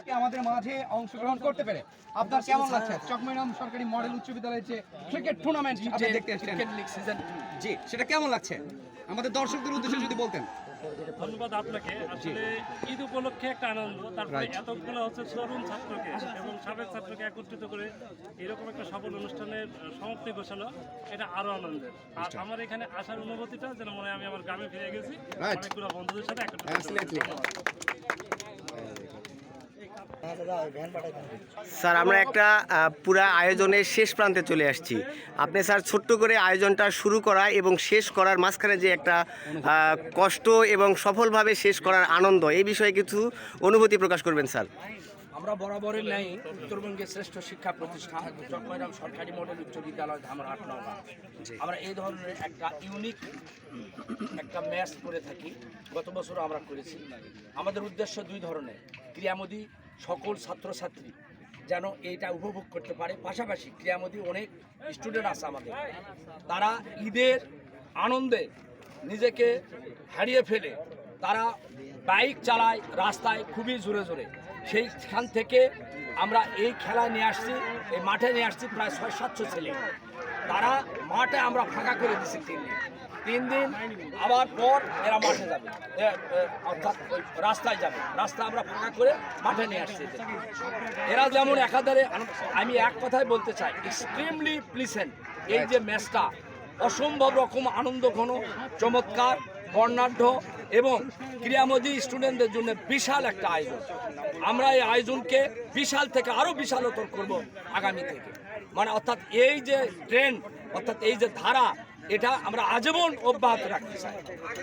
আজকে আমাদের মাঝে অংশগ্রহণ করতে পেরে আপনার কেমন লাগছে? চকমৈরাম সরকারি মডেল উচ্চ বিদ্যালয়ের যে ক্রিকেট টুর্নামেন্ট আপনি দেখতে এসেছেন। জি সেটা কেমন লাগছে? আমাদের দর্শকদের উদ্দেশ্যে যদি বলতেন। ধন্যবাদ আপনাকে। আসলে ঈদ উপলক্ষে একটা আনন্দ। তারপরে এতগুলো হচ্ছে তরুণ ছাত্রকে এবং সাবেক ছাত্রকে একত্রিত করে এরকম একটা সফল অনুষ্ঠানের সমাপ্তি ঘোষণা এটা আরও আনন্দের। আর আমার এখানে আসার অনুভূতিটা যেন মনে হয় আমি আমার গ্রামে ফিরে গেছি. অনেকগুলো বন্ধুদের সাথে একত্রিত. স্যার আমরা একটা পুরা আয়োজনের শেষ প্রান্তে চলে আসছি। আপনি স্যার ছোট্ট করে আয়োজনটা শুরু করা এবং শেষ করার মাঝখানে যে একটা কষ্ট এবং সফলভাবে শেষ করার আনন্দ এই বিষয়ে কিছু অনুভূতি প্রকাশ করবেন স্যার। আমরা বরাবরের ন্যায় উত্তরবঙ্গের শ্রেষ্ঠ শিক্ষা প্রতিষ্ঠান চট্টগ্রাম সরকারি মডেল উচ্চ বিদ্যালয় ধামর আট নগা। আমরা এই ধরনের একটা ইউনিক একটা ম্যাচ করে থাকি। গত বছরও আমরা করেছি। আমাদের উদ্দেশ্য দুই ধরনের ক্রিয়ামোদী সকল ছাত্রছাত্রী যেন এইটা উপভোগ করতে পারে। পাশাপাশি ক্রিয়ামোদী অনেক স্টুডেন্ট আছে আমাদের। তারা ঈদের আনন্দে নিজেকে হারিয়ে ফেলে, তারা বাইক চালায়, রাস্তায় খুবই জোরে জোরে। সেইখান থেকে আমরা এই খেলা নিয়ে আসছি, এই মাঠে নিয়ে আসছি প্রায় ছয় সাতশো ছেলে। তারা মাঠে আমরা ফাঁকা করে দিচ্ছি তিন দিন। তিন দিন আবার পর এরা মাঠে যাবে। অর্থাৎ রাস্তায় যাবে। রাস্তা আমরা ফাঁকা করে মাঠে নিয়ে আসছি এরা যেমন একাধারে আমি এক কথাই বলতে চাই এক্সট্রিমলি প্লিসেন্ট এই যে ম্যাচটা। অসম্ভব রকম আনন্দ, ঘন, চমৎকার। বর্ণাঢ্য এবং ক্রিয়ামোদী স্টুডেন্টদের জন্য বিশাল একটা আয়োজন। আমরা এই আয়োজনকে বিশাল থেকে আরও বিশালতর করব আগামী থেকে। মানে অর্থাৎ এই যে ট্রেন্ড অর্থাৎ এই যে ধারা, এটা আমরা আজীবন অব্যাহত রাখতে চাই।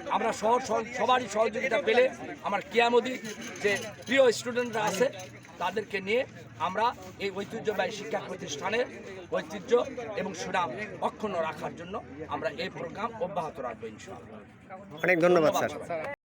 আমরা সহ- সবারই সহযোগিতা পেলে আমার কিয়ামদি যে প্রিয় স্টুডেন্টরা আছে, তাদেরকে নিয়ে আমরা এই ঐতিহ্যবাহী শিক্ষা প্রতিষ্ঠানের ঐতিহ্য এবং সুনাম অক্ষুণ্ণ রাখার জন্য আমরা এই প্রোগ্রাম অব্যাহত রাখব ইনশাআল্লাহ। অনেক ধন্যবাদ, স্যার।